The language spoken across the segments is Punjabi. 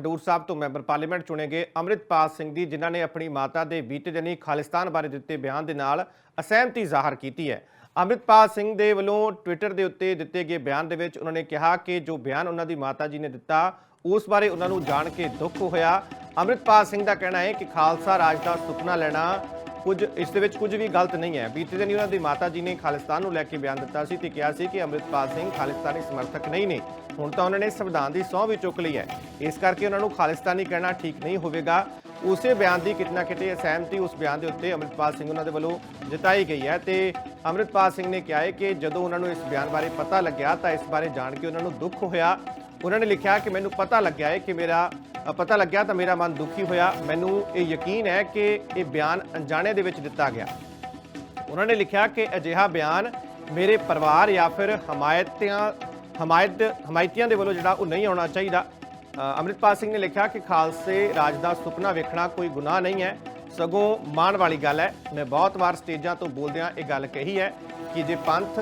ਖਡੂਰ ਸਾਹਿਬ ਤੋਂ ਮੈਂਬਰ ਪਾਰਲੀਮੈਂਟ ਚੁਣੇ ਗਏ ਅੰਮ੍ਰਿਤਪਾਲ ਸਿੰਘ ਦੀ, ਜਿਨ੍ਹਾਂ ਨੇ ਆਪਣੀ ਮਾਤਾ ਦੇ ਬੀਤੇ ਦਿਨੀ ਖਾਲਿਸਤਾਨ ਬਾਰੇ ਦਿੱਤੇ ਬਿਆਨ ਦੇ ਨਾਲ ਅਸਹਿਮਤੀ ਜ਼ਾਹਰ ਕੀਤੀ ਹੈ। ਅੰਮ੍ਰਿਤਪਾਲ ਸਿੰਘ ਦੇ ਵੱਲੋਂ ਟਵਿੱਟਰ ਦੇ ਉੱਤੇ ਦਿੱਤੇ ਗਏ ਬਿਆਨ ਦੇ ਵਿੱਚ ਉਹਨਾਂ ਨੇ ਕਿਹਾ ਕਿ ਜੋ ਬਿਆਨ ਉਹਨਾਂ ਦੀ ਮਾਤਾ ਜੀ ਨੇ ਦਿੱਤਾ, ਉਸ ਬਾਰੇ ਉਹਨਾਂ ਨੂੰ ਜਾਣ ਕੇ ਦੁੱਖ ਹੋਇਆ। ਅੰਮ੍ਰਿਤਪਾਲ ਸਿੰਘ ਦਾ ਕਹਿਣਾ ਹੈ ਕਿ ਖਾਲਸਾ ਰਾਜ ਦਾ ਸੁਪਨਾ ਲੈਣਾ ਕੁਝ ਇਸ ਦੇ ਵਿੱਚ ਕੁਝ ਵੀ ਗਲਤ ਨਹੀਂ ਹੈ। ਬੀਤੇ ਦਿਨ ਉਹਨਾਂ ਦੀ ਮਾਤਾ ਜੀ ਨੇ ਖਾਲਿਸਤਾਨ ਨੂੰ ਲੈ ਕੇ ਬਿਆਨ ਦਿੱਤਾ ਸੀ ਤੇ ਕਿਹਾ ਸੀ ਕਿ ਅੰਮ੍ਰਿਤਪਾਲ ਸਿੰਘ ਖਾਲਿਸਤਾਨੀ ਸਮਰਥਕ ਨਹੀਂ ਨੇ। ਹੁਣ ਤਾਂ ਉਹਨਾਂ ਨੇ ਸੰਵਿਧਾਨ ਦੀ ਸਹੁੰ ਵੀ ਚੁੱਕ ਲਈ ਹੈ। ਇਸ ਕਰਕੇ ਉਹਨਾਂ ਨੂੰ ਖਾਲਿਸਤਾਨੀ ਕਹਿਣਾ ਠੀਕ ਨਹੀਂ ਹੋਵੇਗਾ। ਉਸੇ ਬਿਆਨ ਦੀ ਕਿਤਨਾ ਕਿਤੇ ਅਸਹਿਮਤੀ ਉਸ ਬਿਆਨ ਦੇ ਉੱਤੇ ਅੰਮ੍ਰਿਤਪਾਲ ਸਿੰਘ ਉਹਨਾਂ ਦੇ ਵੱਲੋਂ ਜਤਾਈ ਗਈ ਹੈ ਤੇ ਅੰਮ੍ਰਿਤਪਾਲ ਸਿੰਘ ਨੇ ਕਿਹਾ ਹੈ ਕਿ ਜਦੋਂ ਉਹਨਾਂ ਨੂੰ ਇਸ ਬਿਆਨ ਬਾਰੇ ਪਤਾ ਲੱਗਿਆ ਤਾਂ ਇਸ ਬਾਰੇ ਜਾਣ ਕੇ ਉਹਨਾਂ ਨੂੰ ਦੁੱਖ ਹੋਇਆ। ਉਹਨਾਂ ਨੇ ਲਿਖਿਆ ਕਿ ਮੈਨੂੰ ਪਤਾ ਲੱਗਿਆ ਹੈ ਕਿ ਮੇਰਾ ਪਤਾ ਲੱਗਿਆ ਤਾਂ ਮੇਰਾ ਮਨ ਦੁਖੀ ਹੋਇਆ। ਮੈਨੂੰ ਇਹ ਯਕੀਨ ਹੈ ਕਿ ਇਹ ਬਿਆਨ ਅਣਜਾਣੇ ਦੇ ਵਿੱਚ ਦਿੱਤਾ ਗਿਆ। ਉਹਨਾਂ ਨੇ ਲਿਖਿਆ ਕਿ ਅਜਿਹਾ ਬਿਆਨ ਮੇਰੇ ਪਰਿਵਾਰ ਜਾਂ ਫਿਰ ਹਮਾਇਤਿਆਂ ਹਮਾਇਤ ਹਮਾਇਤੀਆਂ ਦੇ ਵੱਲੋਂ ਜਿਹੜਾ ਉਹ ਨਹੀਂ ਆਉਣਾ ਚਾਹੀਦਾ। ਅ, ਅੰਮ੍ਰਿਤਪਾਲ ਸਿੰਘ ਨੇ ਲਿਖਿਆ ਕਿ ਖਾਲਸੇ ਰਾਜ ਦਾ ਸੁਪਨਾ ਵੇਖਣਾ ਕੋਈ ਗੁਨਾਹ ਨਹੀਂ ਹੈ। ਸਗੋਂ ਮਾਣ ਵਾਲੀ ਗੱਲ ਹੈ ਮੈਂ ਬਹੁਤ ਵਾਰ ਸਟੇਜਾਂ ਤੋਂ ਬੋਲਦਿਆਂ ਇਹ ਗੱਲ ਕਹੀ ਹੈ ਕਿ ਜੇ ਪੰਥ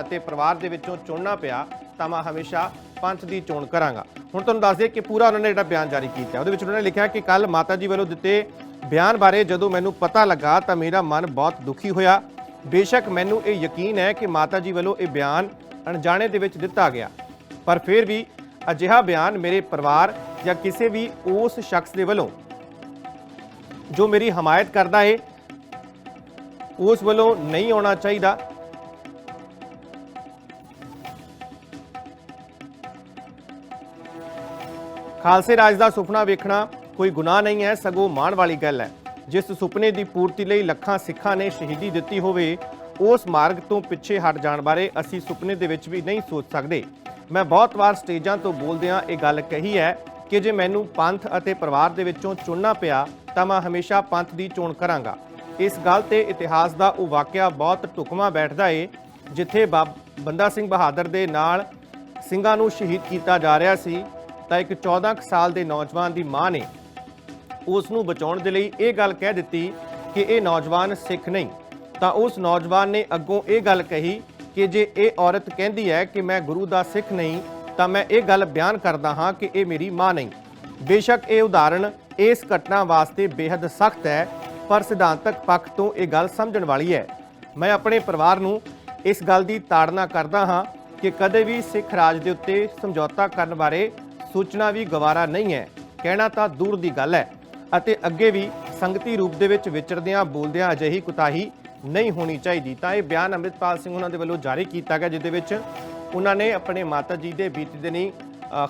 ਅਤੇ ਪਰਿਵਾਰ ਦੇ ਵਿੱਚੋਂ ਚੁਣਨਾ ਪਿਆ ਤਾਂ ਮੈਂ ਹਮੇਸ਼ਾ ਪੰਥ ਦੀ ਚੋਣ ਕਰਾਂਗਾ। ਹੁਣ ਤੁਹਾਨੂੰ ਦੱਸ ਦਈਏ ਕਿ ਪੂਰਾ ਉਹਨਾਂ ਨੇ ਜਿਹੜਾ ਬਿਆਨ ਜਾਰੀ ਕੀਤਾ, ਉਹਦੇ ਵਿੱਚ ਉਹਨਾਂ ਨੇ ਲਿਖਿਆ ਕਿ ਕੱਲ ਮਾਤਾ ਜੀ ਵੱਲੋਂ ਦਿੱਤੇ ਬਿਆਨ ਬਾਰੇ ਜਦੋਂ ਮੈਨੂੰ ਪਤਾ ਲੱਗਾ ਤਾਂ ਮੇਰਾ ਮਨ ਬਹੁਤ ਦੁਖੀ ਹੋਇਆ। ਬੇਸ਼ੱਕ ਮੈਨੂੰ ਇਹ ਯਕੀਨ ਹੈ ਕਿ ਮਾਤਾ ਜੀ ਵੱਲੋਂ ਇਹ ਬਿਆਨ ਅਣਜਾਣੇ ਦੇ ਵਿੱਚ ਦਿੱਤਾ ਗਿਆ। ਪਰ ਫਿਰ ਵੀ ਅਜਿਹਾ ਬਿਆਨ ਮੇਰੇ ਪਰਿਵਾਰ ਜਾਂ ਕਿਸੇ ਵੀ ਉਸ ਸ਼ਖਸ ਦੇ ਵੱਲੋਂ ਜੋ ਮੇਰੀ ਹਮਾਇਤ ਕਰਦਾ ਏ, ਉਸ ਵੱਲੋਂ ਨਹੀਂ ਆਉਣਾ ਚਾਹੀਦਾ। ਖਾਲਸੇ ਰਾਜ ਦਾ ਸੁਪਨਾ ਵੇਖਣਾ ਕੋਈ ਗੁਨਾਹ ਨਹੀਂ ਹੈ, ਸਗੋਂ ਮਾਣ ਵਾਲੀ ਗੱਲ ਹੈ। ਜਿਸ ਸੁਪਨੇ ਦੀ ਪੂਰਤੀ ਲਈ ਲੱਖਾਂ ਸਿੱਖਾਂ ਨੇ ਸ਼ਹੀਦੀ ਦਿੱਤੀ ਹੋਵੇ, ਉਸ ਮਾਰਗ ਤੋਂ ਪਿੱਛੇ ਹਟ ਜਾਣ ਬਾਰੇ ਅਸੀਂ ਸੁਪਨੇ ਦੇ ਵਿੱਚ ਵੀ ਨਹੀਂ ਸੋਚ ਸਕਦੇ। ਮੈਂ ਬਹੁਤ ਵਾਰ ਸਟੇਜਾਂ ਤੋਂ ਬੋਲਦਿਆਂ ਇਹ ਗੱਲ ਕਹੀ ਹੈ ਕਿ ਜੇ ਮੈਨੂੰ ਪੰਥ ਅਤੇ ਪਰਿਵਾਰ ਦੇ ਵਿੱਚੋਂ ਚੁਣਨਾ ਪਿਆ, ਤਾਂ ਮੈਂ ਹਮੇਸ਼ਾ ਪੰਥ ਦੀ ਚੋਣ ਕਰਾਂਗਾ। ਇਸ ਗੱਲ ਤੇ ਇਤਿਹਾਸ ਦਾ ਉਹ ਵਾਕਿਆ ਬਹੁਤ ਢੁਕਵਾਂ ਬੈਠਦਾ ਏ, ਜਿੱਥੇ ਬਾਬ- ਬੰਦਾ ਸਿੰਘ ਬਹਾਦਰ ਦੇ ਨਾਲ ਸਿੰਘਾਂ ਨੂੰ ਸ਼ਹੀਦ ਕੀਤਾ ਜਾ ਰਿਹਾ ਸੀ। ਤਾਂ ਇੱਕ 14 ਕੁ ਸਾਲ ਦੇ ਨੌਜਵਾਨ ਦੀ ਮਾਂ ਨੇ ਉਸ ਨੂੰ ਬਚਾਉਣ ਦੇ ਲਈ ਇਹ ਗੱਲ ਕਹਿ ਦਿੱਤੀ ਕਿ ਇਹ ਨੌਜਵਾਨ ਸਿੱਖ ਨਹੀਂ। ਤਾਂ ਉਸ ਨੌਜਵਾਨ ਨੇ ਅੱਗੋਂ ਇਹ ਗੱਲ ਕਹੀ ਕਿ ਜੇ ਇਹ ਔਰਤ ਕਹਿੰਦੀ ਹੈ ਕਿ ਮੈਂ ਗੁਰੂ ਦਾ ਸਿੱਖ ਨਹੀਂ, ਤਾਂ ਮੈਂ ਇਹ ਗੱਲ ਬਿਆਨ ਕਰਦਾ ਹਾਂ ਕਿ ਇਹ ਮੇਰੀ ਮਾਂ ਨਹੀਂ। ਬੇਸ਼ੱਕ ਇਹ ਉਦਾਹਰਣ ਇਸ ਘਟਨਾ ਵਾਸਤੇ ਬੇहद ਸਖਤ ਹੈ, ਪਰ ਸਿਧਾਂਤਕ ਪੱਖ ਤੋਂ ਇਹ ਗੱਲ ਸਮਝਣ ਵਾਲੀ ਹੈ। ਮੈਂ ਆਪਣੇ ਪਰਿਵਾਰ ਨੂੰ ਇਸ ਗੱਲ ਦੀ ਤਾੜਨਾ ਕਰਦਾ ਹਾਂ ਕਿ ਕਦੇ ਵੀ ਸਿੱਖ ਰਾਜ ਦੇ ਉੱਤੇ ਸਮਝੌਤਾ ਕਰਨ ਬਾਰੇ ਸੋਚਣਾ ਵੀ ਗਵਾਰਾ ਨਹੀਂ ਹੈ। ਕਹਿਣਾ ਤਾਂ ਦੂਰ ਦੀ ਗੱਲ ਹੈ। ਅਤੇ ਅੱਗੇ ਵੀ ਸੰਗਤੀ ਰੂਪ ਦੇ ਵਿੱਚ ਵਿਚਰਦਿਆਂ ਬੋਲਦਿਆਂ ਅਜਿਹੀ ਕੁਤਾਹੀ ਨਹੀਂ ਹੋਣੀ ਚਾਹੀਦੀ। ਤਾਂ ਇਹ ਬਿਆਨ ਅੰਮ੍ਰਿਤਪਾਲ ਸਿੰਘ ਉਹਨਾਂ ਦੇ ਵੱਲੋਂ ਜਾਰੀ ਕੀਤਾ ਗਿਆ, ਜਿਹਦੇ ਵਿੱਚ ਉਹਨਾਂ ਨੇ ਆਪਣੇ ਮਾਤਾ ਜੀ ਦੇ ਬੀਤੇ ਦਿਨੀ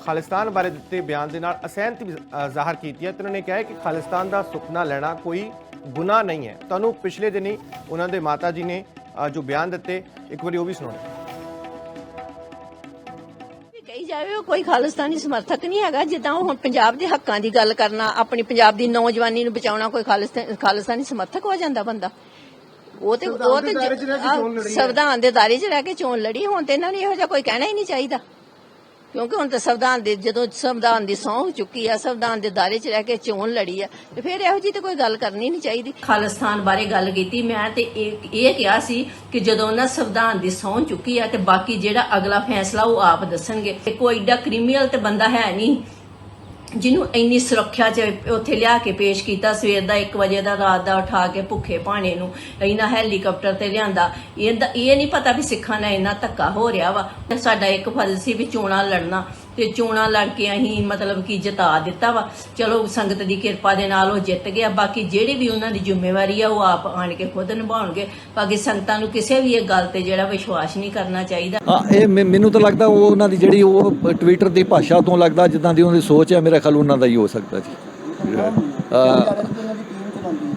ਖਾਲਿਸਤਾਨ ਬਾਰੇ ਦਿੱਤੇ ਬਿਆਨ ਦੇ ਨਾਲ ਅਸਹਿਮਤੀ ਜ਼ਾਹਰ ਕੀਤੀ ਹੈ ਤੇ ਉਹਨਾਂ ਨੇ ਕਿਹਾ ਕਿ ਖਾਲਿਸਤਾਨ ਦਾ ਸੁਪਨਾ ਲੈਣਾ ਕੋਈ ਗੁਨਾਹ ਨਹੀਂ ਹੈ। ਤੁਹਾਨੂੰ ਪਿਛਲੇ ਦਿਨੀ ਉਹਨਾਂ ਦੇ ਮਾਤਾ ਜੀ ਨੇ ਜੋ ਬਿਆਨ ਦਿੱਤੇ, ਇੱਕ ਵਾਰੀ ਉਹ ਵੀ ਸੁਣਾਉਣੇ। ਉਹ ਕੋਈ ਖਾਲਿਸਤਾਨੀ ਸਮਰਥਕ ਨਹੀਂ ਹੈਗਾ। ਜਿੱਦਾਂ ਉਹ ਹੁਣ ਪੰਜਾਬ ਦੇ ਹੱਕਾਂ ਦੀ ਗੱਲ ਕਰਨਾ ਆਪਣੀ ਪੰਜਾਬ ਦੀ ਨੌਜਵਾਨੀ ਨੂੰ ਬਚਾਉਣਾ ਕੋਈ ਖਾਲਿਸਤਾ- ਖਾਲਿਸਤਾਨੀ ਸਮਰਥਕ ਹੋ ਜਾਂਦਾ ਬੰਦਾ। ਉਹ ਤੇ ਉਹ ਤੇ ਸੰਵਿਧਾਨ ਦੇ ਦਾਇਰੇ 'ਚ ਰਹਿ ਕੇ ਚੋਣ ਲੜੀ ਹੁਣ ਤੇ ਇਹਨਾਂ ਨੂੰ ਇਹੋ ਜਿਹਾ ਕੋਈ ਕਹਿਣਾ ਹੀ ਨਹੀਂ ਚਾਹੀਦਾ। ਕਿਉਂਕਿ ਹੁਣ ਤਾਂ ਸੰਵਿਧਾਨ ਦੇ ਜਦੋਂ ਸੰਵਿਧਾਨ ਦੀ ਸਹੁੰ ਚੁੱਕੀ ਆ, ਸੰਵਿਧਾਨ ਦੇ ਦਾਇਰੇ 'ਚ ਰਹਿ ਕੇ ਚੋਣ ਲੜੀ ਆ, ਤੇ ਫਿਰ ਇਹੋ ਜੀ ਤੇ ਕੋਈ ਗੱਲ ਕਰਨੀ ਨਹੀਂ ਚਾਹੀਦੀ। ਖਾਲਿਸਤਾਨ ਬਾਰੇ ਗੱਲ ਕੀਤੀ, ਮੈਂ ਤੇ ਇਹ ਕਿਹਾ ਸੀ ਕਿ ਜਦੋਂ ਉਹਨਾਂ ਸੰਵਿਧਾਨ ਦੀ ਸਹੁੰ ਚੁੱਕੀ ਆ, ਤੇ ਬਾਕੀ ਜਿਹੜਾ ਅਗਲਾ ਫੈਸਲਾ ਉਹ ਆਪ ਦੱਸਣਗੇ। ਤੇ ਕੋਈ ਏਡਾ ਕ੍ਰਿਮੀਨਲ ਤੇ ਬੰਦਾ ਹੈ ਨਹੀਂ। ਜਿਹਨੂੰ ਇੰਨੀ ਸੁਰੱਖਿਆ ਚ ਉੱਥੇ ਲਿਆ ਕੇ ਪੇਸ਼ ਕੀਤਾ, ਸਵੇਰ ਦਾ 1 ਵਜੇ ਦਾ, ਰਾਤ ਦਾ ਉਠਾ ਕੇ ਭੁੱਖੇ ਭਾਣੇ ਨੂੰ ਇਹਨਾਂ ਹੈਲੀਕਾਪਟਰ ਤੇ ਲਿਆਂਦਾ। ਇਹਦਾ ਇਹ ਨਹੀਂ ਪਤਾ ਵੀ ਸਿੱਖਾਂ ਨਾਲ ਇੰਨਾ ਧੱਕਾ ਹੋ ਰਿਹਾ ਵਾ। ਸਾਡਾ ਇੱਕ ਫਰਜ਼ ਸੀ ਵੀ ਚੋਣਾਂ ਲੜਨਾ। ਤੇ ਚੋਣਾਂ ਲੜ ਕੇ ਅਸੀਂ ਮਤਲਬ ਕਿ ਜਿਤਾ ਦਿੱਤਾ ਵਾ। ਚਲੋ ਸੰਗਤ ਦੀ ਕਿਰਪਾ ਦੇ ਨਾਲ ਉਹ ਜਿੱਤ ਗਿਆ। ਬਾਕੀ ਜਿਹੜੀ ਵੀ ਉਹਨਾਂ ਦੀ ਜ਼ਿੰਮੇਵਾਰੀ ਆ ਉਹ ਆਪ ਆਣ ਕੇ ਖੁਦ ਨਿਭਾਉਣਗੇ। ਬਾਕੀ ਸੰਗਤਾਂ ਨੂੰ ਕਿਸੇ ਵੀ ਇਹ ਗੱਲ ਤੇ ਜਿਹੜਾ ਵਿਸ਼ਵਾਸ ਨਹੀਂ ਕਰਨਾ ਚਾਹੀਦਾ। ਹਾਂ ਇਹ ਮੈ- ਮੈਨੂੰ ਤਾਂ ਲੱਗਦਾ ਉਹ ਉਹਨਾਂ ਦੀ ਜਿਹੜੀ ਉਹ ਟਵਿੱਟਰ ਦੀ ਭਾਸ਼ਾ ਤੋਂ ਲੱਗਦਾ ਜਿੱਦਾਂ ਦੀ ਉਹਨਾਂ ਦੀ ਸੋਚ ਹੈ ਮੇਰਾ ਖਿਆਲ ਉਹਨਾਂ ਦਾ ਹੀ ਹੋ ਸਕਦਾ ਜੀ।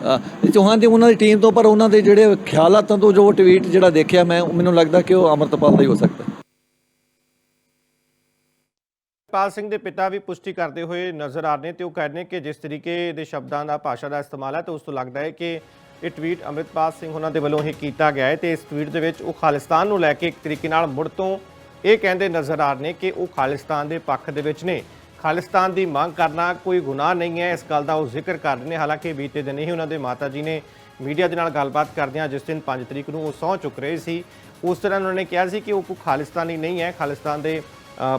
ਆ। ਇਹ ਚੌਹਾਨ ਦੀ ਉਹਨਾਂ ਦੀ ਟੀਮ ਤੋਂ ਪਰ ਉਹਨਾਂ ਦੇ ਜਿਹੜੇ ਖਿਆਲਾਤਾਂ ਤੋਂ ਜੋ ਟਵੀਟ ਜਿਹੜਾ ਦੇਖਿਆ ਮੈਂ ਉਹ ਮੈਨੂੰ ਲੱਗਦਾ ਕਿ ਉਹ ਅਮਰਤਪਾਲ ਦਾ ਹੀ ਹੋ ਸਕਦਾ। ਪਾਲ ਸਿੰਘ ਦੇ ਪਿਤਾ ਵੀ ਪੁਸ਼ਟੀ ਕਰਦੇ ਹੋਏ ਨਜ਼ਰ ਆ ਰਹੇ ਨੇ ਤੇ ਉਹ ਕਹਿੰਦੇ ਕਿ ਜਿਸ ਤਰੀਕੇ ਦੇ ਸ਼ਬਦਾਂ ਦਾ ਭਾਸ਼ਾ ਦਾ ਇਸਤੇਮਾਲ ਹੈ ਤੇ ਉਸ ਤੋਂ ਲੱਗਦਾ ਹੈ ਕਿ ਇਹ ਟਵੀਟ ਅੰਮ੍ਰਿਤਪਾਲ ਸਿੰਘ ਉਹਨਾਂ ਦੇ ਵੱਲੋਂ ਹੀ ਕੀਤਾ ਗਿਆ ਹੈ ਤੇ ਇਸ ਟਵੀਟ ਦੇ ਵਿੱਚ ਉਹ ਖਾਲਿਸਤਾਨ ਨੂੰ ਲੈ ਕੇ ਇੱਕ ਤਰੀਕੇ ਨਾਲ ਮੁੜ ਤੋਂ ਇਹ ਕਹਿੰਦੇ ਨਜ਼ਰ ਆ ਰਹੇ ਨੇ ਕਿ ਉਹ ਖਾਲਿਸਤਾਨ ਦੇ ਪੱਖ ਦੇ ਵਿੱਚ ਨੇ। ਖਾਲਿਸਤਾਨ ਦੀ ਮੰਗ ਕਰਨਾ ਕੋਈ ਗੁਨਾਹ ਨਹੀਂ ਹੈ, ਇਸ ਗੱਲ ਦਾ ਉਹ ਜ਼ਿਕਰ ਕਰ ਰਹੇ ਨੇ। ਹਾਲਾਂਕਿ ਬੀਤੇ ਦਿਨ ਹੀ ਉਹਨਾਂ ਦੇ ਮਾਤਾ ਜੀ ਨੇ ਮੀਡੀਆ ਦੇ ਨਾਲ ਗੱਲਬਾਤ ਕਰਦਿਆਂ ਜਿਸ ਦਿਨ 5 ਤਰੀਕ ਨੂੰ ਉਹ ਸਹੁੰ ਚੁੱਕ ਰਹੇ ਸੀ, ਉਸ ਤਰ੍ਹਾਂ ਉਹਨਾਂ ਨੇ ਕਿਹਾ ਸੀ ਕਿ ਉਹ ਕੋਈ ਖਾਲਿਸਤਾਨੀ ਨਹੀਂ ਹੈ। ਖਾਲਿਸਤਾਨ ਦੇ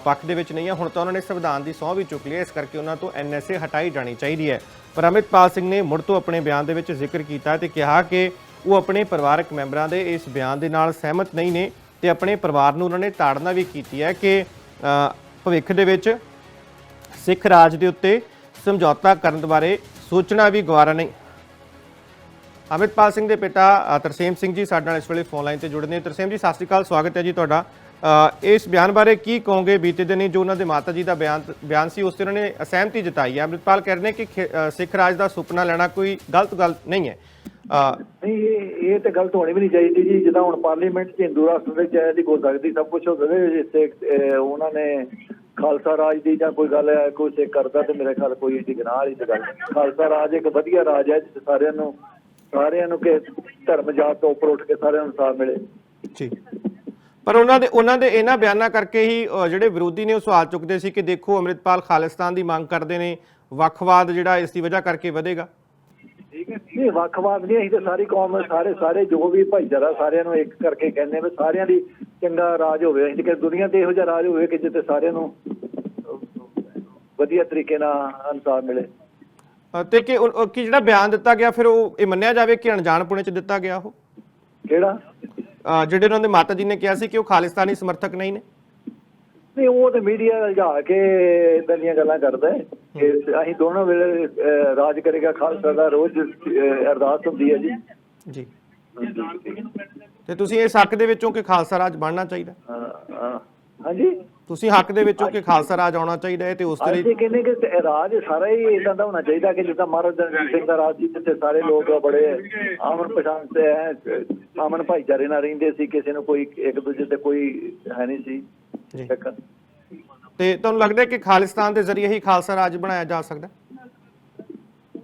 ਪੱਖ ਦੇ ਵਿੱਚ ਨਹੀਂ ਹੈ। ਹੁਣ ਤਾਂ ਉਹਨਾਂ ਨੇ ਸੰਵਿਧਾਨ ਦੀ ਸਹੁੰ ਵੀ ਚੁੱਕ ਲਈ ਹੈ। ਇਸ ਕਰਕੇ ਉਹਨਾਂ ਤੋਂ ਐਨਐਸਏ ਹਟਾਈ ਜਾਣੀ ਚਾਹੀਦੀ ਹੈ। ਪਰ ਅਮਰਿਤਪਾਲ ਸਿੰਘ ਨੇ ਮੁੜ ਤੋਂ ਆਪਣੇ ਬਿਆਨ ਦੇ ਵਿੱਚ ਜ਼ਿਕਰ ਕੀਤਾ ਤੇ ਕਿਹਾ ਕਿ ਉਹ ਆਪਣੇ ਪਰਿਵਾਰਕ ਮੈਂਬਰਾਂ ਦੇ ਇਸ ਬਿਆਨ ਦੇ ਨਾਲ ਸਹਿਮਤ ਨਹੀਂ ਨੇ ਤੇ ਆਪਣੇ ਪਰਿਵਾਰ ਨੂੰ ਉਹਨਾਂ ਨੇ ਤਾੜਨਾ ਵੀ ਕੀਤੀ ਹੈ ਕਿ ਭਵਿੱਖ ਦੇ ਵਿੱਚ ਸਿੱਖ ਰਾਜ ਦੇ ਉੱਤੇ ਸਮਝੌਤਾ ਕਰਨ ਬਾਰੇ ਸੋਚਣਾ ਵੀ ਗਵਾਰਾ ਨਹੀਂ। ਅਮਿਤਪਾਲ ਸਿੰਘ ਦੇ ਪਿਤਾ ਤਰਸੇਮ ਸਿੰਘ ਜੀ ਸਾਡੇ ਨਾਲ ਇਸ ਵੇਲੇ ਫੋਨ ਲਾਈਨ ਤੇ ਜੁੜੇ ਨੇ। ਤਰਸੇਮ ਜੀ, ਸਤਿ ਸ਼੍ਰੀ ਅਕਾਲ। ਸਵਾਗਤ ਹੈ ਜੀ ਤੁਹਾਡਾ। ਇਸ ਬਿਆਨ ਬਾਰੇ ਕੀ ਕਹੋਗੇ? ਬੀਤੇ ਦਿਨੀ ਜੋ ਉਹਨਾਂ ਦੇ ਮਾਤਾ ਜੀ ਦਾ ਬਿਆਨ ਬਿਆਨ ਸੀ ਉਸ ਤੇ ਉਹਨਾਂ ਨੇ ਅਸਹਿਮਤੀ ਜਤਾਈ ਹੈ। ਅਮਿਤਪਾਲ ਕਹਿ ਰਹੇ ਨੇ ਕਿ ਸਿੱਖ ਰਾਜ ਦਾ ਸੁਪਨਾ ਲੈਣਾ ਕੋਈ ਗਲਤ ਗੱਲ ਨਹੀਂ ਹੈ। ਨਹੀਂ ਇਹ ਇਹ ਤੇ ਗਲਤ ਹੋਣੀ ਵੀ ਨਹੀਂ ਚਾਹੀਦੀ ਜੀ। ਜਿੱਦਾਂ ਹੁਣ ਪਾਰਲੀਮੈਂਟ 'ਚ ਹਿੰਦੂ ਰਾਸ਼ਟਰ ਦੇ ਚਾਹੇ ਦੀ ਸਕਦੀ ਸਭ ਕੁਝ ਹੋ ਜਿੱਥੇ ਅਹ, ਉਹਨਾਂ ਨੇ ਖਾਲਸਾ ਰਾਜ ਦੀ ਜਾਂ ਕੋਈ ਗੱਲ ਹੈ ਕੋਈ ਸਿੱਖ ਕਰਦਾ ਤੇ ਮੇਰੇ ਖਿਆਲ ਕੋਈ ਇਹਦੀ ਗੁਨਾਹ ਵਾਲੀ ਗੱਲ। ਖਾਲਸਾ ਰਾਜ ਇੱਕ ਵਧੀਆ ਰਾਜ ਹੈ ਜਿੱਥੇ ਸਾਰਿਆਂ ਨੂੰ ਸਾਰਿਆਂ ਨੂੰ ਕਿ ਧਰਮ ਜਾਤ ਤੋਂ ਉੱਪਰ ਉੱਠ ਕੇ ਸਾਰਿਆਂ ਨੂੰ ਇਨਸਾਫ ਮਿਲੇ। ਜੀ। ਪਰ ਉਹਨਾਂ ਦੇ ਉਹਨਾਂ ਦੇ ਇਹਨਾਂ ਬਿਆਨਾਂ ਕਰਕੇ ਹੀ ਜਿਹੜੇ ਵਿਰੋਧੀ ਨੇ ਉਹ ਸਵਾਲ ਚੁੱਕਦੇ ਸੀ ਕਿ ਦੇਖੋ ਅਮਰਿਤਪਾਲ ਖਾਲਿਸਤਾਨ ਦੀ ਮੰਗ ਕਰਦੇ ਨੇ ਵੱਖਵਾਦ ਜਿਹੜਾ ਇਸ ਦੀ ਵਜ੍ਹਾ ਕਰਕੇ ਵਧੇਗਾ। ਨਹੀਂ ਵੱਖਵਾਦ ਨਹੀਂ ਅਸੀਂ ਤੇ ਸਾਰੀ ਕੌਮ ਸਾਰੇ ਸਾਰੇ ਜੋ ਵੀ ਭਾਈਚਾਰਾ ਸਾਰਿਆਂ ਨੂੰ ਇੱਕ ਕਰਕੇ ਕਹਿੰਦੇ ਵੀ ਸਾਰਿਆਂ ਦੀ ਚੰਗਾ ਰਾਜ ਹੋਵੇ। ਅਸੀਂ ਕਹਿੰਦੇ ਦੁਨੀਆ ਤੇ ਇਹੋ ਜਿਹਾ ਰਾਜ ਹੋਵੇ ਕਿ ਜਿੱਥੇ ਸਾਰਿਆਂ ਨੂੰ ਵਧੀਆ ਤਰੀਕੇ ਨਾਲ ਇਨਸਾਫ ਮਿਲੇ। ਤੇ ਕਿ ਕੀ ਜਿਹੜਾ ਬਿਆਨ ਦਿੱਤਾ ਗਿਆ ਫਿਰ ਉਹ ਇਹ ਮੰਨਿਆ ਜਾਵੇ ਕਿ ਅਣਜਾਣਪੁਣੇ ਚ ਦਿੱਤਾ ਗਿਆ ਉਹ? ਕਿਹੜਾ? ਜਿਹੜੇ ਉਹਨਾਂ ਦੇ ਮਾਤਾ ਜੀ ਨੇ ਕਿਹਾ ਸੀ ਕਿ ਉਹ ਖਾਲਿਸਤਾਨੀ ਸਮਰਥਕ ਨਹੀਂ ਨੇ? ਨਹੀਂ ਉਹ ਤੇ ਮੀਡੀਆ ਲਿਜਾ ਕੇ ਇਦਾਂ ਦੀਆਂ ਗੱਲਾਂ ਕਰਦਾ ਹੈ ਕਿ ਅਸੀਂ ਦੋਨੋਂ ਵੇਲੇ ਰਾਜ ਕਰੇਗਾ ਖਾਲਸਾ ਦਾ ਰੋਜ਼ ਅਰਦਾਸ ਹੁੰਦੀ ਹੈ ਜੀ। ਜੀ। ਤੇ ਤੁਸੀਂ ਇਸ ਹੱਕ ਦੇ ਵਿੱਚੋਂ ਕਿ ਖਾਲਸਾ ਰਾਜ ਬਣਨਾ ਚਾਹੀਦਾ? ਹਾਂ, ਹਾਂ। ਹਾਂਜੀ? ਤੁਸੀਂ ਹੱਕ ਦੇ ਵਿੱਚੋਂ ਕਿ ਖਾਲਸਾ ਰਾਜ ਆਉਣਾ ਚਾਹੀਦਾ ਹੈ ਤੇ ਉਸ ਲਈ ਅਸੀਂ ਕਹਿੰਦੇ ਕਿ ਰਾਜ ਸਾਰਾ ਹੀ ਇਦਾਂ ਦਾ ਹੋਣਾ ਚਾਹੀਦਾ ਕਿ ਜਿੱਦਾਂ ਮਹਾਰਾਜਾ ਰਣਜੀਤ ਸਿੰਘ ਦਾ ਰਾਜ ਸੀ ਜਿੱਥੇ ਸਾਰੇ ਲੋਕ ਬੜੇ ਆਮਨ ਪਛਾਣ ਤੇ ਹੈ ਆਮਨ ਭਾਈਚਾਰੇ ਨਾਲ ਰਹਿੰਦੇ ਸੀ ਕਿਸੇ ਨੂੰ ਕੋਈ ਇੱਕ ਦੂਜੇ ਤੇ ਕੋਈ ਹੈ ਨਹੀਂ ਸੀ। ਤੇ ਤੁਹਾਨੂੰ ਲੱਗਦਾ ਕਿ ਖਾਲਿਸਤਾਨ ਦੇ ਜ਼ਰੀਏ ਹੀ ਖਾਲਸਾ ਰਾਜ ਬਣਾਇਆ ਜਾ ਸਕਦਾ?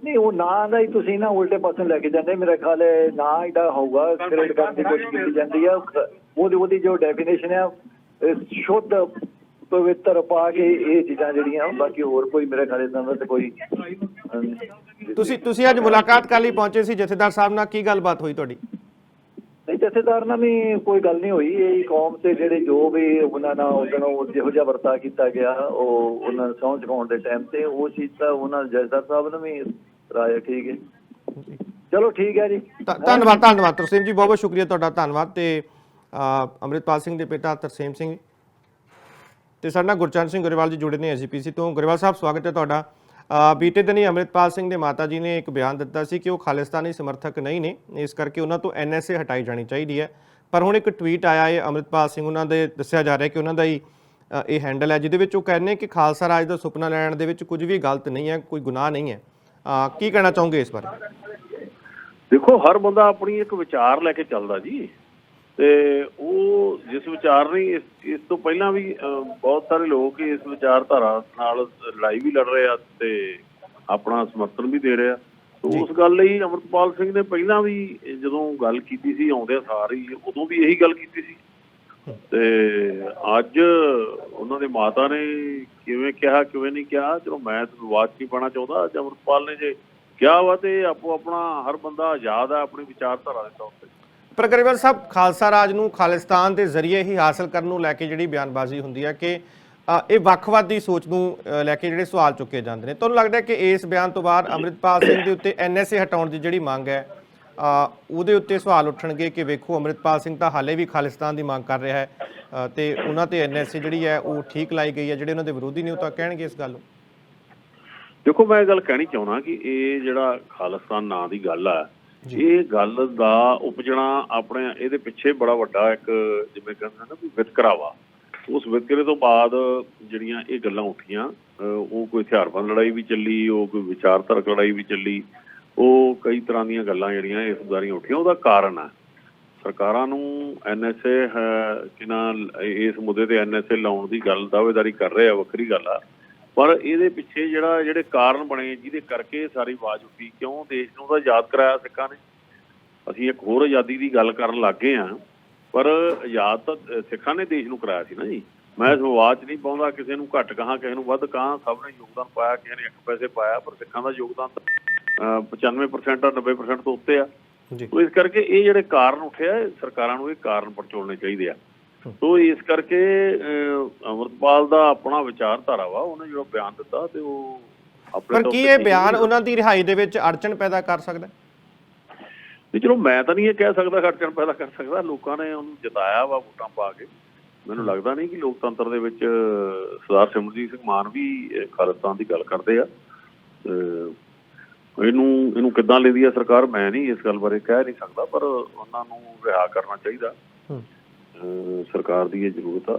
ਨਹੀਂ ਉਹ ਨਾਂ ਦਾ ਹੀ ਤੁਸੀਂ ਨਾ ਉਲਟੇ ਪਾਸੇ ਲੈ ਕੇ ਜਾਂਦੇ ਮੇਰੇ ਖਿਆਲ ਹੈ ਨਾਂ ਇਹਦਾ ਹੋਊਗਾ ਕ੍ਰੀਏਟ ਕਰਨ ਦੀ ਕੋਸ਼ਿਸ਼ ਕੀਤੀ ਜਾਂਦੀ ਹੈ ਉਹਦੀ ਉਹਦੀ ਜੋ ਡੈਫੀਨੇਸ਼ਨ ਹੈ ਸ਼ੁੱਧ ਪਵਿੱਤਰ ਪਾ ਕੇ ਇਹ ਚੀਜ਼ਾਂ ਜਿਹੜੀਆਂ ਬਾਕੀ ਹੋਰ ਕੋਈ ਮੇਰੇ ਖਿਆਲ ਇਦਾਂ ਦਾ ਤੇ ਕੋਈ ਤੁਸੀਂ ਤੁਸੀਂ ਅੱਜ ਮੁਲਾਕਾਤ ਕਰ ਲਈ ਪਹੁੰਚੇ ਸੀ ਜਥੇਦਾਰ ਸਾਹਿਬ ਨਾਲ ਕੀ ਗੱਲਬਾਤ ਹੋਈ ਤੁਹਾਡੀ? ਨਹੀਂ ਜਥੇਦਾਰ ਨਾਲ ਵੀ ਕੋਈ ਗੱਲ ਨਹੀਂ ਹੋਈ। ਇਹ ਕੌਮ ਤੇ ਜਿਹੜੇ ਜੋ ਵੀ ਉਹਨਾਂ ਨਾਲ ਉਹਨਾਂ ਨੂੰ ਜਿਹੋ ਜਿਹਾ ਵਰਤਾ ਕੀਤਾ ਗਿਆ ਉਹ ਉਹਨਾਂ ਨੂੰ ਸਹੁੰ ਚੁਕਾਉਣ ਦੇ ਟਾਈਮ ਤੇ ਉਹ ਚੀਜ਼ ਤਾਂ ਉਹਨਾਂ ਜਥੇਦਾਰ ਸਾਹਿਬ ਨੇ ਵੀ ਰਾਇਆ ਠੀਕ ਹੈ। ਚਲੋ ਠੀਕ ਹੈ ਜੀ। ਧੰਨਵਾਦ ਧੰਨਵਾਦ। ਤਰਸੇਮ ਜੀ ਬਹੁਤ ਬਹੁਤ ਸ਼ੁਕਰੀਆ ਤੁਹਾਡਾ ਧੰਨਵਾਦ। ਤੇ ਅੰਮ੍ਰਿਤਪਾਲ ਸਿੰਘ ਦੇ ਪਿਤਾ ਤਰਸੇਮ ਸਿੰਘ ਤੇ ਸਾਡੇ ਨਾਲ ਗੁਰਚਰਨ ਸਿੰਘ ਗਰੇਵਾਲ ਜੀ ਜੁੜੇ ਨੇ ਐਸਜੀਪੀਸੀ ਤੋਂ। ਗਰੇਵਾਲ ਸਾਹਿਬ, ਸਵਾਗਤ ਹੈ ਤੁਹਾਡਾ। ਬੀਤੇ ਦਿਨ ਹੀ ਅੰਮ੍ਰਿਤਪਾਲ ਸਿੰਘ ਦੇ ਮਾਤਾ ਜੀ ਨੇ ਇੱਕ ਬਿਆਨ ਦਿੱਤਾ ਸੀ ਕਿ ਉਹ ਖਾਲਿਸਤਾਨੀ ਸਮਰਥਕ ਨਹੀਂ ਨੇ। ਇਸ ਕਰਕੇ ਉਹਨਾਂ ਤੋਂ ਐਨਐਸਏ ਹਟਾਈ ਜਾਣੀ ਚਾਹੀਦੀ ਹੈ। ਪਰ ਹੁਣ ਇੱਕ ਟਵੀਟ ਆਇਆ ਹੈ ਅੰਮ੍ਰਿਤਪਾਲ ਸਿੰਘ, ਉਹਨਾਂ ਦੇ ਦੱਸਿਆ ਜਾ ਰਿਹਾ ਕਿ ਉਹਨਾਂ ਦਾ ਹੀ ਇਹ ਹੈਂਡਲ ਹੈ, ਜਿਹਦੇ ਵਿੱਚ ਉਹ ਕਹਿੰਦੇ ਕਿ ਖਾਲਸਾ ਰਾਜ ਦਾ ਸੁਪਨਾ ਲੈਣ ਦੇ ਵਿੱਚ ਕੁਝ ਵੀ ਗਲਤ ਨਹੀਂ ਹੈ, ਕੋਈ ਗੁਨਾਹ ਨਹੀਂ ਹੈ। ਕੀ ਕਹਿਣਾ ਚਾਹੋਗੇ ਇਸ ਬਾਰੇ? ਦੇਖੋ, ਹਰ ਬੰਦਾ ਆਪਣੀ ਇੱਕ ਵਿਚਾਰ ਲੈ ਕੇ ਚੱਲਦਾ ਜੀ। ਤੇ ਉਹ ਜਿਸ ਵਿਚਾਰ ਨਹੀਂ ਇਸ ਇਸ ਤੋਂ ਪਹਿਲਾਂ ਵੀ ਬਹੁਤ ਸਾਰੇ ਲੋਕ ਇਸ ਵਿਚਾਰਧਾਰਾ ਨਾਲ ਲੜਾਈ ਵੀ ਲੜ ਰਹੇ ਆ ਤੇ ਆਪਣਾ ਸਮਰਥਨ ਵੀ ਦੇ ਰਹੇ ਆ। ਉਸ ਗੱਲ ਲਈ ਅਮਰਪਾਲ ਸਿੰਘ ਨੇ ਪਹਿਲਾਂ ਵੀ ਜਦੋਂ ਗੱਲ ਕੀਤੀ ਸੀ ਆਉਂਦੇ ਸਾਰ ਹੀ ਉਦੋਂ ਵੀ ਇਹੀ ਗੱਲ ਕੀਤੀ ਸੀ। ਤੇ ਅੱਜ ਉਹਨਾਂ ਦੇ ਮਾਤਾ ਨੇ ਕਿਵੇਂ ਕਿਹਾ ਕਿਵੇਂ ਨਹੀਂ ਕਿਹਾ ਚਲੋ ਮੈਂ ਤਾਂ ਵਿਵਾਦ ਨਹੀਂ ਪਾਣਾ ਚਾਹੁੰਦਾ ਅੱਜ ਅਮਰਪਾਲ ਨੇ ਜੇ ਕਿਹਾ ਵਾ ਤੇ ਆਪੋ ਆਪਣਾ ਹਰ ਬੰਦਾ ਆਜ਼ਾਦ ਹੈ ਆਪਣੀ ਵਿਚਾਰਧਾਰਾ ਦੇ ਤੌਰ ਤੇ। ਪਰ ਸਾਹਿਬ, ਖਾਲਸਾ ਰਾਜ ਨੂੰ ਖਾਲਿਸਤਾਨ ਦੇ ਜ਼ਰੀਏ ਹੀ ਹਾਸਲ ਕਰਨ ਨੂੰ ਲੈ ਕੇ ਜਿਹੜੀ ਬਿਆਨਬਾਜ਼ੀ ਹੁੰਦੀ ਹੈ ਕਿ ਇਹ ਵੱਖਵਾਦੀ ਸੋਚ ਨੂੰ ਲੈ ਕੇ ਜਿਹੜੇ ਸਵਾਲ ਚੁੱਕੇ ਜਾਂਦੇ ਨੇ। ਤੁਹਾਨੂੰ ਲੱਗਦਾ ਕਿ ਇਸ ਬਿਆਨ ਤੋਂ ਬਾਅਦ ਅੰਮ੍ਰਿਤਪਾਲ ਸਿੰਘ ਦੇ ਉੱਤੇ ਐਨਐਸਏ ਹਟਾਉਣ ਦੀ ਜਿਹੜੀ ਮੰਗ ਹੈ ਉਹਦੇ ਉੱਤੇ ਸਵਾਲ ਉੱਠਣਗੇ ਕਿ ਵੇਖੋ, ਅੰਮ੍ਰਿਤਪਾਲ ਸਿੰਘ ਤਾਂ ਹਾਲੇ ਵੀ ਖਾਲਿਸਤਾਨ ਦੀ ਮੰਗ ਕਰ ਰਿਹਾ ਹੈ ਤੇ ਉਹਨਾਂ ਤੇ ਐਨਐਸਏ ਜਿਹੜੀ ਹੈ ਉਹ ਠੀਕ ਲਾਈ ਗਈ ਹੈ, ਜਿਹੜੇ ਉਹਨਾਂ ਦੇ ਵਿਰੋਧੀ ਨੇ ਉਹ ਤਾਂ ਕਹਿਣਗੇ ਇਸ ਗੱਲ ਨੂੰ। ਦੇਖੋ, ਮੈਂ ਇਹ ਗੱਲ ਕਹਿਣੀ ਚਾਹੁੰਦਾ ਕਿ ਇਹ ਜਿਹੜਾ ਖਾਲਿਸਤਾਨ ਨਾਂ ਦੀ ਗੱਲ ਆ ਇਹ ਗੱਲ ਦਾ ਉਪਜਣਾ ਆਪਣੇ ਇਹਦੇ ਪਿੱਛੇ ਬੜਾ ਵੱਡਾ ਇੱਕ ਜਿਵੇਂ ਕਹਿੰਦੇ ਨਾ ਵੀ ਵਿਤਕਰਾ ਵਾ ਉਸ ਵਿਤਕਰੇ ਤੋਂ ਬਾਅਦ ਜਿਹੜੀਆਂ ਇਹ ਗੱਲਾਂ ਉੱਠੀਆਂ ਉਹ ਕੋਈ ਹਥਿਆਰਬੰਦ ਲੜਾਈ ਵੀ ਚੱਲੀ, ਉਹ ਕੋਈ ਵਿਚਾਰਧਾਰਕ ਲੜਾਈ ਵੀ ਚੱਲੀ, ਉਹ ਕਈ ਤਰ੍ਹਾਂ ਦੀਆਂ ਗੱਲਾਂ ਜਿਹੜੀਆਂ ਇਸ ਬਾਰੀਆਂ ਉੱਠੀਆਂ, ਉਹਦਾ ਕਾਰਨ ਆ। ਸਰਕਾਰਾਂ ਨੂੰ ਐਨਐਸਏ ਕਿਨਾਂ ਇਸ ਮੁੱਦੇ ਤੇ ਐਨਐਸਏ ਲਾਉਣ ਦੀ ਗੱਲ ਦਾਅਵੇਦਾਰੀ ਕਰ ਰਹੇ ਆ, ਵੱਖਰੀ ਗੱਲ ਆ। ਪਰ ਇਹਦੇ ਪਿੱਛੇ ਜਿਹੜਾ ਜਿਹੜੇ ਕਾਰਨ ਬਣੇ ਜਿਹਦੇ ਕਰਕੇ ਸਾਰੀ ਆਵਾਜ਼ ਉੱਠੀ। ਕਿਉਂ? ਦੇਸ਼ ਨੂੰ ਤਾਂ ਆਜ਼ਾਦ ਕਰਾਇਆ ਸਿੱਖਾਂ ਨੇ। ਅਸੀਂ ਇੱਕ ਹੋਰ ਆਜ਼ਾਦੀ ਦੀ ਗੱਲ ਕਰਨ ਲੱਗੇ ਆ ਪਰ ਆਜ਼ਾਦ ਤਾਂ ਸਿੱਖਾਂ ਨੇ ਦੇਸ਼ ਨੂੰ ਕਰਾਇਆ ਸੀ ਨਾ ਜੀ। ਮੈਂ ਇਸ ਆਵਾਜ਼ 'ਚ ਨਹੀਂ ਪਾਉਂਦਾ ਕਿਸੇ ਨੂੰ ਘੱਟ ਕਹਾਂ ਕਿਸੇ ਨੂੰ ਵੱਧ ਕਹਾਂ। ਸਭ ਨੇ ਯੋਗਦਾਨ ਪਾਇਆ ਕਿਸੇ ਨੇ ਇੱਕ ਪੈਸੇ ਪਾਇਆ ਪਰ ਸਿੱਖਾਂ ਦਾ ਯੋਗਦਾਨ ਤਾਂ, ਅਹ, 95% ਆ 90% ਤੋਂ ਉੱਤੇ ਆ। ਜੀ। ਇਸ ਕਰਕੇ ਇਹ ਜਿਹੜੇ ਕਾਰਨ ਉੱਠਿਆ ਸਰਕਾਰਾਂ ਨੂੰ ਇਹ ਕਾਰਨ ਪਰਚੋਲਣੇ ਚਾਹੀਦੇ ਆ। ਸੋ ਇਸ ਕਰਕੇ ਅਹ, ਅੰਮ੍ਰਿਤਪਾਲ ਦਾ ਆਪਣਾ ਵਿਚਾਰਧਾਰਾ ਵਾ ਉਹਨੇ ਜਿਹੜਾ ਬਿਆਨ ਦਿੱਤਾ ਤੇ ਉਹ ਆਪਣੇ ਪਰ ਕੀ ਇਹ ਬਿਆਨ ਉਹਨਾਂ ਦੀ ਰਿਹਾਈ ਦੇ ਵਿੱਚ ਅੜਚਨ ਪੈਦਾ ਕਰ ਸਕਦਾ? ਨਹੀਂ ਚਲੋ ਮੈਂ ਤਾਂ ਨਹੀਂ ਇਹ ਕਹਿ ਸਕਦਾ ਖਰਚਣ ਪੈਦਾ ਕਰ ਸਕਦਾ ਲੋਕਾਂ ਨੇ ਉਹਨੂੰ ਜਿਤਾਇਆ ਵਾ ਵੋਟਾਂ ਪਾ ਕੇ। ਮੈਨੂੰ ਲੱਗਦਾ ਨਹੀਂ ਕਿ ਲੋਕਤੰਤਰ ਦੇ ਵਿੱਚ ਸਰਦਾਰ ਸਿਮਰਜੀਤ ਸਿੰਘ ਮਾਨ ਵੀ ਖਾਲਿਸਤਾਨ ਦੀ ਗੱਲ ਕਰਦੇ ਆ। ਇਹਨੂੰ ਇਹਨੂੰ ਕਿੱਦਾਂ ਲੈਂਦੀ ਆ ਸਰਕਾਰ ਮੈਂ ਨਹੀਂ ਇਸ ਗੱਲ ਬਾਰੇ ਕਹਿ ਨਹੀਂ ਸਕਦਾ ਪਰ ਉਹਨਾਂ ਨੂੰ ਰਿਹਾ ਕਰਨਾ ਚਾਹੀਦਾ। ਸਰਕਾਰ ਦੀ ਇਹ ਜ਼ਰੂਰਤ ਆ।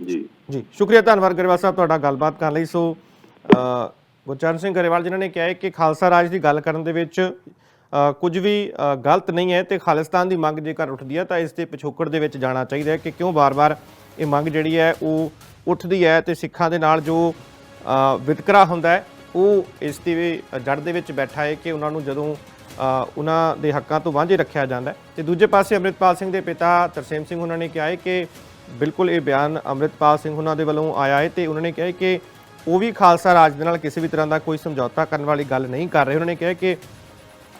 ਜੀ। ਜੀ ਸ਼ੁਕਰੀਆ ਧੰਨਵਾਦ ਗਰੇਵਾਲ ਸਾਹਿਬ ਤੁਹਾਡਾ ਗੱਲਬਾਤ ਕਰਨ ਲਈ। ਸੋ ਗੁਰਚਰਨ ਸਿੰਘ ਗਰੇਵਾਲ ਜਿਨ੍ਹਾਂ ਨੇ ਕਿਹਾ ਕਿ ਖਾਲਸਾ ਰਾਜ ਦੀ ਗੱਲ ਕਰਨ ਦੇ ਵਿੱਚ ਕੁਝ ਵੀ ਗਲਤ ਨਹੀਂ ਹੈ ਤੇ ਖਾਲਿਸਤਾਨ ਦੀ ਮੰਗ ਜੇਕਰ ਉੱਠਦੀ ਹੈ ਤਾਂ ਇਸ ਦੇ ਪਿਛੋਕੜ ਦੇ ਵਿੱਚ ਜਾਣਾ ਚਾਹੀਦਾ ਹੈ ਕਿ ਕਿਉਂ ਬਾਰ-ਬਾਰ ਇਹ ਮੰਗ ਜਿਹੜੀ ਹੈ ਉਹ ਉੱਠਦੀ ਹੈ ਤੇ ਸਿੱਖਾਂ ਦੇ ਨਾਲ ਜੋ ਅ, ਵਿਤਕਰਾ ਹੁੰਦਾ ਹੈ ਉਹ ਇਸ ਦੀ ਜੜ ਦੇ ਵਿੱਚ ਬੈਠਾ ਹੈ ਕਿ ਉਹਨਾਂ ਨੂੰ ਜਦੋਂ ਉਹਨਾਂ ਦੇ ਹੱਕਾਂ ਤੋਂ ਵਾਂਝੇ ਰੱਖਿਆ ਜਾਂਦਾ ਹੈ। ਤੇ ਦੂਜੇ ਪਾਸੇ ਅੰਮ੍ਰਿਤਪਾਲ ਸਿੰਘ ਦੇ ਪਿਤਾ ਤਰਸੇਮ ਸਿੰਘ ਉਹਨਾਂ ਨੇ ਕਿਹਾ ਹੈ ਕਿ ਬਿਲਕੁਲ ਇਹ ਬਿਆਨ ਅੰਮ੍ਰਿਤਪਾਲ ਸਿੰਘ ਉਹਨਾਂ ਦੇ ਵੱਲੋਂ ਆਇਆ ਹੈ ਤੇ ਉਹਨਾਂ ਨੇ ਕਿਹਾ ਹੈ ਕਿ ਉਹ ਵੀ ਖਾਲਸਾ ਰਾਜ ਦੇ ਨਾਲ ਕਿਸੇ ਵੀ ਤਰ੍ਹਾਂ ਦਾ ਕੋਈ ਸਮਝੌਤਾ ਕਰਨ ਵਾਲੀ ਗੱਲ ਨਹੀਂ ਕਰ ਰਹੇ। ਉਹਨਾਂ ਨੇ ਕਿਹਾ ਕਿ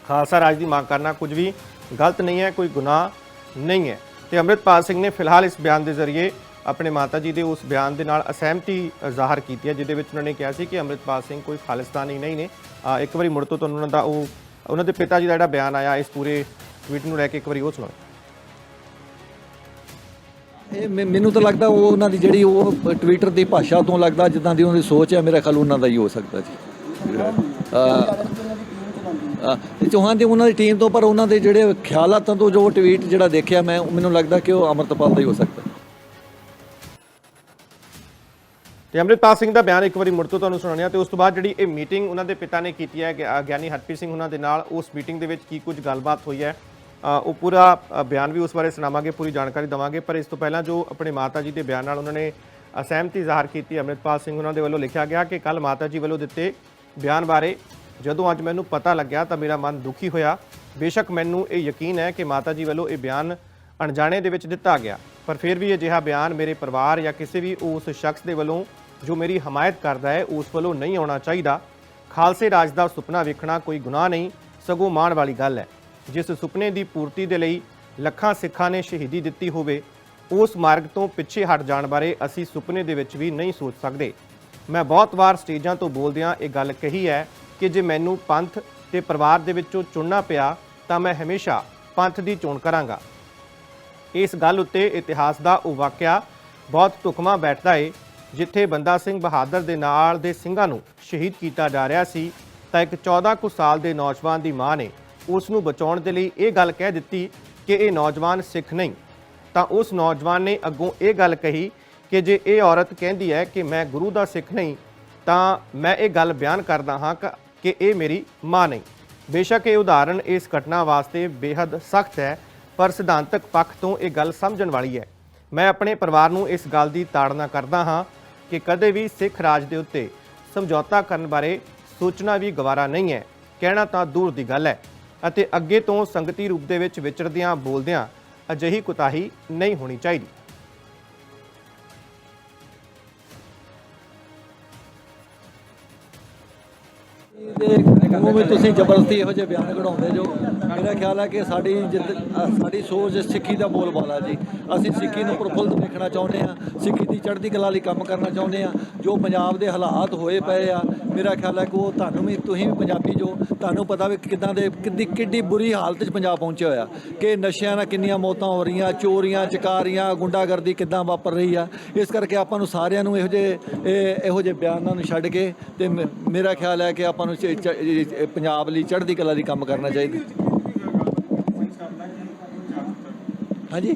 ਖਾਲਸਾ ਰਾਜ ਦੀ ਮੰਗ ਕਰਨਾ ਕੁਝ ਵੀ ਗਲਤ ਨਹੀਂ ਹੈ, ਕੋਈ ਗੁਨਾਹ ਨਹੀਂ ਹੈ। ਤੇ ਅੰਮ੍ਰਿਤਪਾਲ ਸਿੰਘ ਨੇ ਫਿਲਹਾਲ ਇਸ ਬਿਆਨ ਦੇ ਜ਼ਰੀਏ ਆਪਣੇ ਮਾਤਾ ਜੀ ਦੇ ਉਸ ਬਿਆਨ ਦੇ ਨਾਲ ਅਸਹਿਮਤੀ ਜ਼ਾਹਰ ਕੀਤੀ ਹੈ, ਜਿਹਦੇ ਵਿੱਚ ਉਹਨਾਂ ਨੇ ਕਿਹਾ ਸੀ ਕਿ ਅੰਮ੍ਰਿਤਪਾਲ ਸਿੰਘ ਕੋਈ ਖਾਲਿਸਤਾਨੀ ਨਹੀਂ ਨੇ। ਇੱਕ ਵਾਰੀ ਮੁੜ ਤੋਂ ਤੁਹਾਨੂੰ ਉਹਨਾਂ ਦਾ ਉਹ ਉਹਨਾਂ ਦੇ ਪਿਤਾ ਜੀ ਦਾ ਜਿਹੜਾ ਬਿਆਨ ਆਇਆ, ਇਸ ਪੂਰੇ ਟਵੀਟ ਨੂੰ ਲੈ ਕੇ ਇੱਕ ਵਾਰੀ ਉਹ ਸੁਣਾਓ। ਇਹ ਮੈ- ਮੈਨੂੰ ਤਾਂ ਲੱਗਦਾ ਉਹ ਉਹਨਾਂ ਦੀ ਜਿਹੜੀ ਉਹ ਟਵਿੱਟਰ ਦੀ ਭਾਸ਼ਾ ਤੋਂ ਲੱਗਦਾ, ਜਿੱਦਾਂ ਦੀ ਉਹਨਾਂ ਦੀ ਸੋਚ ਹੈ, ਮੇਰਾ ਖਿਆਲ ਉਹਨਾਂ ਦਾ ਹੀ ਹੋ ਸਕਦਾ ਜੀ। ਅਹ ਤੇ ਚੌਹਾਨ ਦੀ ਉਹਨਾਂ ਦੀ ਟੀਮ ਤੋਂ, ਪਰ ਉਹਨਾਂ ਦੇ ਜਿਹੜੇ ਖਿਆਲਾਤਾਂ ਤੋਂ ਜੋ ਟਵੀਟ ਜਿਹੜਾ ਦੇਖਿਆ, ਮੈਂ ਉਹ ਮੈਨੂੰ ਲੱਗਦਾ ਕਿ ਉਹ ਅਮਰਤਪਾਲ ਦਾ ਹੀ ਹੋ ਸਕਦਾ। ਤੇ ਅੰਮ੍ਰਿਤਪਾਲ ਸਿੰਘ ਦਾ ਬਿਆਨ ਇੱਕ ਵਾਰੀ ਮੁੜ ਤੋਂ ਤੁਹਾਨੂੰ ਸੁਣਾਉਂਦੇ ਹਾਂ ਤੇ ਉਸ ਤੋਂ ਬਾਅਦ ਜਿਹੜੀ ਇਹ ਮੀਟਿੰਗ ਉਹਨਾਂ ਦੇ ਪਿਤਾ ਨੇ ਕੀਤੀ ਹੈ ਗਿ- ਗਿਆਨੀ ਹਰਪ੍ਰੀਤ ਸਿੰਘ ਉਹਨਾਂ ਦੇ ਨਾਲ, ਉਸ ਮੀਟਿੰਗ ਦੇ ਵਿੱਚ ਕੀ ਕੁਝ ਗੱਲਬਾਤ ਹੋਈ ਹੈ ਉਹ ਪੂਰਾ ਬਿਆਨ ਵੀ ਉਸ ਬਾਰੇ ਸੁਣਾਵਾਂਗੇ, ਪੂਰੀ ਜਾਣਕਾਰੀ ਦਵਾਂਗੇ, ਪਰ ਇਸ ਤੋਂ ਪਹਿਲਾਂ ਜੋ ਆਪਣੇ ਮਾਤਾ ਜੀ ਦੇ ਬਿਆਨ ਨਾਲ ਉਹਨਾਂ ਨੇ ਅਸਹਿਮਤੀ ਜ਼ਾਹਰ ਕੀਤੀ, ਅੰਮ੍ਰਿਤਪਾਲ ਸਿੰਘ ਉਹਨਾਂ ਦੇ ਵੱਲੋਂ ਲਿਖਿਆ ਗਿਆ ਕਿ ਕੱਲ ਮਾਤਾ ਜੀ ਵੱਲੋਂ ਦਿੱਤੇ ਬਿਆਨ ਬਾਰੇ ਜਦੋਂ ਅੱਜ ਮੈਨੂੰ ਪਤਾ ਲੱਗਿਆ ਤਾਂ ਮੇਰਾ ਮਨ ਦੁਖੀ ਹੋਇਆ। ਬੇਸ਼ੱਕ ਮੈਨੂੰ ਇਹ ਯਕੀਨ ਹੈ ਕਿ ਮਾਤਾ ਜੀ ਵੱਲੋਂ ਇਹ ਬਿਆਨ ਅਣਜਾਣੇ ਦੇ ਵਿੱਚ ਦਿੱਤਾ ਗਿਆ। ਪਰ ਫਿਰ ਵੀ ਅਜਿਹਾ ਬਿਆਨ ਮੇਰੇ ਪਰਿਵਾਰ ਜਾਂ ਕਿਸੇ ਵੀ ਉਸ ਸ਼ਖਸ ਦੇ ਵੱਲੋਂ ਜੋ ਮੇਰੀ ਹਮਾਇਤ ਕਰਦਾ ਹੈ, ਉਸ ਵੱਲੋਂ ਨਹੀਂ ਆਉਣਾ ਚਾਹੀਦਾ। ਖਾਲਸੇ ਰਾਜ ਦਾ ਸੁਪਨਾ ਵੇਖਣਾ ਕੋਈ ਗੁਨਾਹ ਨਹੀਂ, ਸਗੋਂ ਮਾਣ ਵਾਲੀ ਗੱਲ ਹੈ। ਜਿਸ ਸੁਪਨੇ ਦੀ ਪੂਰਤੀ ਦੇ ਲਈ ਲੱਖਾਂ ਸਿੱਖਾਂ ਨੇ ਸ਼ਹੀਦੀ ਦਿੱਤੀ ਹੋਵੇ, ਉਸ ਮਾਰਗ ਤੋਂ ਪਿੱਛੇ ਹਟ ਜਾਣ ਬਾਰੇ ਅਸੀਂ ਸੁਪਨੇ ਦੇ ਵਿੱਚ ਵੀ ਨਹੀਂ ਸੋਚ ਸਕਦੇ। ਮੈਂ ਬਹੁਤ ਵਾਰ ਸਟੇਜਾਂ ਤੋਂ ਬੋਲਦਿਆਂ ਇਹ ਗੱਲ ਕਹੀ ਹੈ ਕਿ ਜੇ ਮੈਨੂੰ ਪੰਥ ਤੇ ਪਰਿਵਾਰ ਦੇ ਵਿੱਚੋਂ ਚੁਣਨਾ ਪਿਆ, ਤਾਂ ਮੈਂ ਹਮੇਸ਼ਾ ਪੰਥ ਦੀ ਚੋਣ ਕਰਾਂਗਾ। ਇਸ ਗੱਲ ਉੱਤੇ ਇਤਿਹਾਸ ਦਾ ਉਹ ਵਾਕਿਆ ਬਹੁਤ ਢੁਕਵਾਂ ਬੈਠਦਾ ਏ ਜਿੱਥੇ ਬੰਦਾ ਸਿੰਘ ਬਹਾਦਰ ਦੇ ਨਾਲ ਦੇ ਸਿੰਘਾਂ ਨੂੰ ਸ਼ਹੀਦ ਕੀਤਾ ਜਾ ਰਿਹਾ ਸੀ, ਤਾਂ ਇੱਕ 14 ਕੁ ਸਾਲ ਦੇ ਨੌਜਵਾਨ ਦੀ ਮਾਂ ਨੇ ਉਸ ਨੂੰ ਬਚਾਉਣ ਦੇ ਲਈ ਇਹ ਗੱਲ ਕਹਿ ਦਿੱਤੀ ਕਿ ਇਹ ਨੌਜਵਾਨ ਸਿੱਖ ਨਹੀਂ। ਤਾਂ ਉਸ ਨੌਜਵਾਨ ਨੇ ਅੱਗੋਂ ਇਹ ਗੱਲ ਕਹੀ ਕਿ ਜੇ ਇਹ ਔਰਤ ਕਹਿੰਦੀ ਹੈ ਕਿ ਮੈਂ ਗੁਰੂ ਦਾ ਸਿੱਖ ਨਹੀਂ, ਤਾਂ ਮੈਂ ਇਹ ਗੱਲ ਬਿਆਨ ਕਰਦਾ ਹਾਂ ਕ- ਕਿ ਇਹ ਮੇਰੀ ਮਾਂ ਨਹੀਂ। ਬੇਸ਼ੱਕ ਇਹ ਉਦਾਹਰਣ ਇਸ ਘਟਨਾ ਵਾਸਤੇ ਬੇहद ਸਖਤ ਹੈ, ਪਰ ਸਿਧਾਂਤਕ ਪੱਖ ਤੋਂ ਇਹ ਗੱਲ ਸਮਝਣ ਵਾਲੀ ਹੈ। ਮੈਂ ਆਪਣੇ ਪਰਿਵਾਰ ਨੂੰ ਇਸ ਗੱਲ ਦੀ ਤਾੜਨਾ ਕਰਦਾ ਹਾਂ ਕਿ ਕਦੇ ਵੀ ਸਿੱਖ ਰਾਜ ਦੇ ਉੱਤੇ ਸਮਝੌਤਾ ਕਰਨ ਬਾਰੇ ਸੋਚਣਾ ਵੀ ਗਵਾਰਾ ਨਹੀਂ ਹੈ। ਕਹਿਣਾ ਤਾਂ ਦੂਰ ਦੀ ਗੱਲ ਹੈ ਅਤੇ ਅੱਗੇ ਤੋਂ ਸੰਗਤੀ ਰੂਪ ਦੇ ਵਿੱਚ ਵਿਚਰਦਿਆਂ ਬੋਲਦਿਆਂ ਅਜਿਹੀ ਕੁਤਾਹੀ ਨਹੀਂ ਹੋਣੀ ਚਾਹੀਦੀ। ਉਹ ਵੀ ਤੁਸੀਂ ਜ਼ਬਰਦਸਤੀ ਇਹੋ ਜਿਹੇ ਬਿਆਨ ਕਢਾਉਂਦੇ ਜੋ। ਮੇਰਾ ਖਿਆਲ ਹੈ ਕਿ ਸਾਡੀ ਜਿੱਦ ਸਾਡੀ ਸੋਚ ਸਿੱਖੀ ਦਾ ਬੋਲਬਾਲਾ ਜੀ। ਅਸੀਂ ਸਿੱਖੀ ਨੂੰ ਪ੍ਰਫੁੱਲਤ ਦੇਖਣਾ ਚਾਹੁੰਦੇ ਹਾਂ, ਸਿੱਖੀ ਦੀ ਚੜ੍ਹਦੀ ਕਲਾ ਲਈ ਕੰਮ ਕਰਨਾ ਚਾਹੁੰਦੇ ਹਾਂ, ਜੋ ਪੰਜਾਬ ਦੇ ਹਾਲਾਤ ਹੋਏ ਪਏ ਆ। ਮੇਰਾ ਖਿਆਲ ਹੈ ਕਿ ਉਹ ਤੁਹਾਨੂੰ ਵੀ, ਤੁਸੀਂ ਵੀ ਪੰਜਾਬੀ ਜੋ, ਤੁਹਾਨੂੰ ਪਤਾ ਵੀ ਕਿਦਾਂ ਦੇ ਕਿੱਡੀ ਕਿੱਡੀ ਬੁਰੀ ਹਾਲਤ 'ਚ ਪੰਜਾਬ ਪਹੁੰਚਿਆ ਹੋਇਆ। ਕਿ ਨਸ਼ਿਆਂ ਨਾਲ ਕਿੰਨੀਆਂ ਮੌਤਾਂ ਹੋ ਰਹੀਆਂ, ਚੋਰੀਆਂ, ਚਕਾਰੀਆਂ, ਗੁੰਡਾਗਰਦੀ ਕਿੱਦਾਂ ਵਾਪਰ ਰਹੀ ਆ। ਇਸ ਕਰਕੇ ਆਪਾਂ ਨੂੰ ਸਾਰਿਆਂ ਨੂੰ ਇਹੋ ਜਿਹੇ, ਇਹ- ਇਹੋ ਜਿਹੇ ਬਿਆਨਾਂ ਨੂੰ ਛੱਡ ਕੇ ਤੇ ਮੇਰਾ ਖਿਆਲ ਹੈ ਕਿ ਆਪਾਂ ਨੂੰ ਚ- ਪੰਜਾਬ ਲਈ ਚੜ੍ਹਦੀ ਕਲਾ ਲਈ ਕੰਮ ਕਰਨਾ ਚਾਹੀਦਾ। ਹਾਂਜੀ।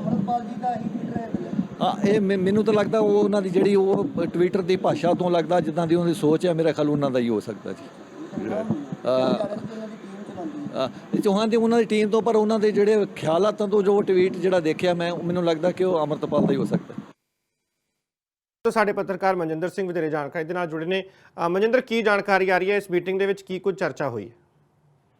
ਅਮਰਪਾਲ ਜੀ ਦਾ ਹੀ ਟਵੀਟ ਹੈ ਹਾਂ ਇਹ ਮੈਨੂੰ ਤਾਂ ਲੱਗਦਾ ਉਹ ਉਹਨਾਂ ਦੀ ਜਿਹੜੀ ਉਹ ਟਵਿੱਟਰ ਦੀ ਭਾਸ਼ਾ ਤੋਂ ਲੱਗਦਾ ਜਿੱਦਾਂ ਦੀ ਉਹਨਾਂ ਦੀ ਸੋਚ ਹੈ ਮੇਰਾ ਖਿਆਲ ਉਹਨਾਂ ਦਾ ਹੀ ਹੋ ਸਕਦਾ ਜੀ। ਚੌਹਾਨ ਦੀ ਉਹਨਾਂ ਦੀ ਟੀਮ ਤੋਂ ਪਰ ਉਹਨਾਂ ਦੇ ਜਿਹੜੇ ਖਿਆਲਾਤਾਂ ਤੋਂ ਜੋ ਟਵੀਟ ਜਿਹੜਾ ਦੇਖਿਆ ਮੈਂ ਮੈਨੂੰ ਲੱਗਦਾ ਕਿ ਉਹ ਅਮਰਤਪਾਲ ਦਾ ਹੀ ਹੋ ਸਕਦਾ। ਤੋਂ ਸਾਡੇ ਪੱਤਰਕਾਰ ਮਨਜਿੰਦਰ ਸਿੰਘ ਵਧੇਰੇ ਜਾਣਕਾਰੀ ਦੇ ਨਾਲ ਜੁੜੇ ਨੇ। ਮਨਜਿੰਦਰ ਕੀ ਜਾਣਕਾਰੀ ਆ ਰਹੀ ਹੈ? ਇਸ ਮੀਟਿੰਗ ਦੇ ਵਿੱਚ ਕੀ ਕੁਝ ਚਰਚਾ ਹੋਈ ਹੈ?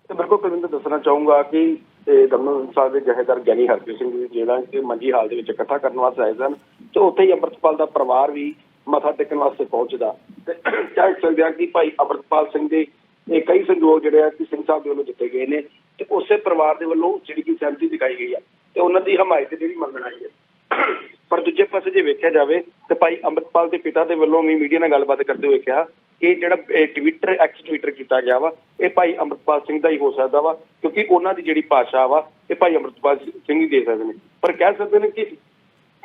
ਤੇ ਮੇਰੇ ਕੋਲ ਕੁਲਵਿੰਦਰ ਦੱਸਣਾ ਚਾਹੂੰਗਾ ਕਿ ਤੇ ਦਮਨ ਸਾਹਿਬ ਦੇ ਜਹੇਦਾਰ ਗਿਆਨੀ ਹਰਪ੍ਰੀਤ ਸਿੰਘ ਜੀ ਜਿਹੜਾ ਕਿ ਮੰਜੀ ਹਾਲ ਦੇ ਵਿੱਚ ਇਕੱਠਾ ਕਰਨ ਵਾਸਤੇ ਆਏ ਸਨ ਤੇ ਉੱਥੇ ਹੀ ਅੰਮ੍ਰਿਤਪਾਲ ਦਾ ਪਰਿਵਾਰ ਵੀ ਮੱਥਾ ਟੇਕਣ ਵਾਸਤੇ ਪਹੁੰਚਦਾ। ਤੇ ਕਹਿ ਸਕਦੇ ਹਾਂ ਕਿ ਭਾਈ ਅੰਮ੍ਰਿਤਪਾਲ ਸਿੰਘ ਦੇ ਇਹ ਕਈ ਸੰਯੋਗ ਜਿਹੜੇ ਆ ਕਿ ਸਿੰਘ ਸਾਹਿਬ ਦੇ ਵੱਲੋਂ ਦਿੱਤੇ ਗਏ ਨੇ ਤੇ ਉਸੇ ਪਰਿਵਾਰ ਦੇ ਵੱਲੋਂ ਜਿਹੜੀ ਕਿ ਸਹਿਮਤੀ ਦਿਖਾਈ ਗਈ ਆ ਤੇ ਉਹਨਾਂ ਦੀ ਹਮਾਇਤ ਜਿਹੜੀ ਮੰਗਣ ਆਈ ਹੈ ਪਰ ਦੂਜੇ ਪਾਸੇ ਜੇ ਵੇਖਿਆ ਜਾਵੇ ਤੇ ਭਾਈ ਅੰਮ੍ਰਿਤਪਾਲ ਦੇ ਪਿਤਾ ਦੇ ਵੱਲੋਂ ਵੀ ਮੀਡੀਆ ਨਾਲ ਗੱਲਬਾਤ ਕਰਦੇ ਹੋਏ ਕਿਹਾ ਕਿ ਜਿਹੜਾ ਟਵਿੱਟਰ ਐਕਸ ਟਵਿੱਟਰ ਕੀਤਾ ਗਿਆ ਵਾ, ਇਹ ਭਾਈ ਅੰਮ੍ਰਿਤਪਾਲ ਸਿੰਘ ਦਾ ਹੀ ਹੋ ਸਕਦਾ ਵਾ, ਕਿਉਂਕਿ ਉਹਨਾਂ ਦੀ ਜਿਹੜੀ ਭਾਸ਼ਾ ਵਾ, ਇਹ ਭਾਈ ਅੰਮ੍ਰਿਤਪਾਲ ਸਿੰਘ ਹੀ ਦੇ ਸਕਦੇ ਨੇ। ਪਰ ਕਹਿ ਸਕਦੇ ਨੇ ਕਿ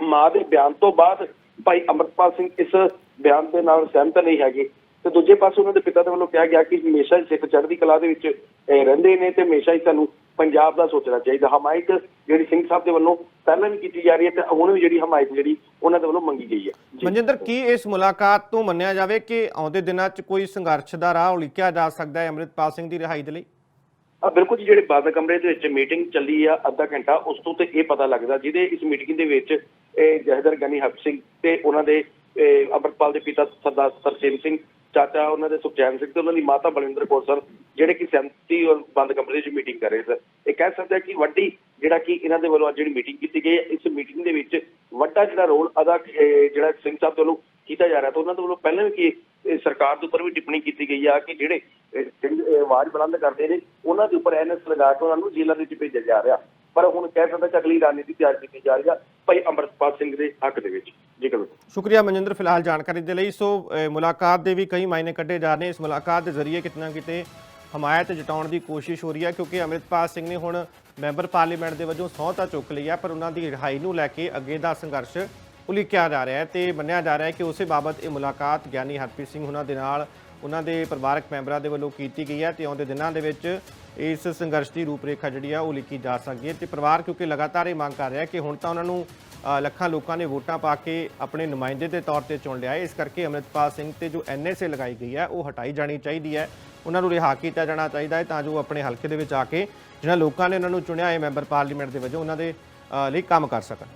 ਮਾਂ ਦੇ ਬਿਆਨ ਤੋਂ ਬਾਅਦ ਭਾਈ ਅੰਮ੍ਰਿਤਪਾਲ ਸਿੰਘ ਇਸ ਬਿਆਨ ਦੇ ਨਾਲ ਸਹਿਮਤ ਨਹੀਂ ਹੈਗੇ। ਤੇ ਦੂਜੇ ਪਾਸੇ ਉਹਨਾਂ ਦੇ ਪਿਤਾ ਦੇ ਵੱਲੋਂ ਕਿਹਾ ਗਿਆ ਕਿ ਹਮੇਸ਼ਾ ਹੀ ਸਿੱਖ ਚੜ੍ਹਦੀ ਕਲਾ ਦੇ ਵਿੱਚ ਰਹਿੰਦੇ ਨੇ ਤੇ ਹਮੇਸ਼ਾ ਹੀ ਸਾਨੂੰ ਪੰਜਾਬ ਦਾ ਸੋਚਣਾ ਚਾਹੀਦਾ। ਹਮਾਇਤ ਜਿਹੜੀ ਸਿੰਘ ਸਾਹਿਬ ਦੇ ਵੱਲੋਂ ਪਹਿਲਾਂ ਵੀ ਕੀਤੀ ਜਾ ਰਹੀ ਹੈ ਤੇ ਹੁਣ ਵੀ ਜਿਹੜੀ ਹਮਾਇਤ ਜਿਹੜੀ ਉਹਨਾਂ ਦੇ ਵੱਲੋਂ ਮੰਗੀ ਗਈ ਹੈ। ਮਨਜਿੰਦਰ ਕੀ ਇਸ ਮੁਲਾਕਾਤ ਤੋਂ ਮੰਨਿਆ ਜਾਵੇ ਕਿ ਆਉਂਦੇ ਦਿਨਾਂ 'ਚ ਕੋਈ ਸੰਘਰਸ਼ ਦਾ ਰਾਹ ਉਲੀਕਿਆ ਜਾ ਸਕਦਾ ਹੈ ਅੰਮ੍ਰਿਤਪਾਲ ਸਿੰਘ ਦੀ ਰਿਹਾਈ ਦੇ ਲਈ? ਆ ਬਿਲਕੁਲ ਜੀ ਜਿਹੜੇ ਬੰਦ ਕਮਰੇ ਦੇ ਵਿੱਚ ਮੀਟਿੰਗ ਚੱਲੀ ਆ ਅੱਧਾ ਘੰਟਾ ਉਸ ਤੋਂ ਤੇ ਇਹ ਪਤਾ ਲੱਗਦਾ ਜਿਹਦੇ ਇਸ ਮੀਟਿੰਗ ਦੇ ਵਿੱਚ ਇਹ ਜਹਦਰ ਗਨੀ ਹਫ ਸਿੰਘ ਤੇ ਉਹਨਾਂ ਦੇ ਇਹ, ਅੰਮ੍ਰਿਤਪਾਲ ਦੇ ਪਿਤਾ ਸਰਦਾਰ ਸਰਸੇਮ ਸਿੰਘ ਚਾਚਾ ਉਹਨਾਂ ਦੇ ਸੁਖਚੈਨ ਸਿੰਘ ਤੇ ਉਹਨਾਂ ਦੀ ਮਾਤਾ ਬਲਿੰਦਰ ਕੌਰ ਸਰ ਜਿਹੜੇ ਕਿ ਸਹਿਮਤੀ ਔਰ ਬੰਦ ਕਮਰੇ 'ਚ ਮੀਟਿੰਗ ਕਰ ਰਹੇ ਇਹ ਕਹਿ ਸਕਦੇ ਕਿ ਵੱਡੀ ਜਿਹੜਾ ਕਿ ਇਹਨਾਂ ਦੇ ਵੱਲੋਂ ਜਿਹੜੀ ਮੀਟਿੰਗ ਕੀਤੀ ਗਈ ਇਸ ਮੀਟਿੰਗ ਦੇ ਵਿੱਚ ਵੱਡਾ ਜਿਹੜਾ ਰੋਲ ਅਦਾ ਜਿਹੜਾ ਸਿੰਘ ਸਾਹਿਬ ਵੱਲੋਂ ਕੀਤਾ ਜਾ ਰਿਹਾ, ਤਾਂ ਉਹਨਾਂ ਦੇ ਵੱਲੋਂ ਪਹਿਲਾਂ ਵੀ ਕੀ ਸਰਕਾਰ ਦੇ ਉੱਪਰ ਵੀ ਟਿੱਪਣੀ ਕੀਤੀ ਗਈ ਆ ਕਿ ਜਿਹੜੇ ਆਵਾਜ਼ ਬੁਲੰਦ ਕਰਦੇ ਨੇ, ਉਹਨਾਂ ਦੇ ਉੱਪਰ ਐਨਐਸ ਲਗਾ ਕੇ ਉਹਨਾਂ ਨੂੰ ਜੇਲ੍ਹਾਂ ਦੇ ਵਿੱਚ ਭੇਜਿਆ ਜਾ ਰਿਹਾ। ਪਰ ਹੁਣ ਕਹਿ ਸਕਦਾ ਕਿ ਅਗਲੀ ਰਾਜਨੀਤੀ ਤਿਆਰ ਕੀਤੀ ਜਾ ਰਹੀ ਆ, ਭਾਈ ਅੰਮ੍ਰਿਤਪਾਲ ਸਿੰਘ ਦੇ ਹੱਕ ਦੇ ਵਿੱਚ। ਜੀ ਕਰੋ ਸ਼ੁਕਰੀਆ ਮਨਜਿੰਦਰ, ਫਿਲਹਾਲ ਜਾਣਕਾਰੀ ਦੇ ਲਈ। ਸੋ ਮੁਲਾਕਾਤ ਦੇ ਵੀ ਕਈ ਮਾਇਨੇ ਕੱਢੇ ਜਾ ਰਹੇ ਇਸ ਮੁਲਾਕਾਤ ਦੇ ਜ਼ਰੀਏ ਕਿਤੇ ਨਾ ਕਿਤੇ ਹਮਾਇਤ ਜਤਾਉਣ ਦੀ ਕੋਸ਼ਿਸ਼ ਹੋ ਰਹੀ ਹੈ ਕਿਉਂਕਿ ਅੰਮ੍ਰਿਤਪਾਲ ਸਿੰਘ ਨੇ ਹੁਣ ਮੈਂਬਰ ਪਾਰਲੀਮੈਂਟ ਦੇ ਵਜੋਂ ਸਹੁੰ ਤਾਂ ਚੁੱਕ ਲਈ ਹੈ, ਪਰ ਉਹਨਾਂ ਦੀ ਰਿਹਾਈ ਨੂੰ ਲੈ ਕੇ ਅੱਗੇ ਦਾ ਸੰਘਰਸ਼ ਉਲੀਕਿਆ ਜਾ ਰਿਹਾ ਹੈ ਤੇ ਮੰਨਿਆ ਜਾ ਰਿਹਾ ਹੈ ਕਿ ਉਸੇ ਬਾਬਤ ਇਹ ਮੁਲਾਕਾਤ ਗਿਆਨੀ ਹਰਪ੍ਰੀਤ ਸਿੰਘ ਉਹਨਾਂ ਦੇ ਨਾਲ ਉਹਨਾਂ ਦੇ ਪਰਿਵਾਰਕ ਮੈਂਬਰਾਂ ਦੇ ਵੱਲੋਂ ਕੀਤੀ ਗਈ ਹੈ ਤੇ ਆਉਂਦੇ ਦਿਨਾਂ ਦੇ ਵਿੱਚ ਇਸ ਸੰਘਰਸ਼ ਦੀ ਰੂਪਰੇਖਾ ਜਿਹੜੀ ਆ ਉਹ ਲਿਖੀ ਜਾ ਸਕਦੀ ਹੈ ਤੇ ਪਰਿਵਾਰ ਕਿਉਂਕਿ ਲਗਾਤਾਰ ਇਹ ਮੰਗ ਕਰ ਰਿਹਾ ਕਿ ਹੁਣ ਤਾਂ ਉਹਨਾਂ ਨੂੰ ਲੱਖਾਂ ਲੋਕਾਂ ਨੇ ਵੋਟਾਂ ਪਾ ਕੇ ਆਪਣੇ ਨੁਮਾਇੰਦੇ ਦੇ ਤੌਰ ਤੇ ਚੁਣ ਲਿਆ ਹੈ। ਇਸ ਕਰਕੇ ਅੰਮ੍ਰਿਤਪਾਲ ਸਿੰਘ ਤੇ ਜੋ ਐਨਐਸਏ ਲਗਾਈ ਗਈ ਹੈ, ਉਹ ਹਟਾਈ ਜਾਣੀ ਚਾਹੀਦੀ ਹੈ। ਉਹਨਾਂ ਨੂੰ ਰਿਹਾ ਕੀਤਾ ਜਾਣਾ ਚਾਹੀਦਾ ਹੈ ਤਾਂ ਜੋ ਉਹ ਆਪਣੇ ਹਲਕੇ ਦੇ ਵਿੱਚ ਆ ਕੇ ਜਿਹਨਾਂ ਲੋਕਾਂ ਨੇ ਉਹਨਾਂ ਨੂੰ ਚੁਣਿਆ ਹੈ ਮੈਂਬਰ ਪਾਰਲੀਮੈਂਟ ਦੇ ਵਜੋਂ ਉਹਨਾਂ ਦੇ ਲਈ ਕੰਮ ਕਰ ਸਕਣ।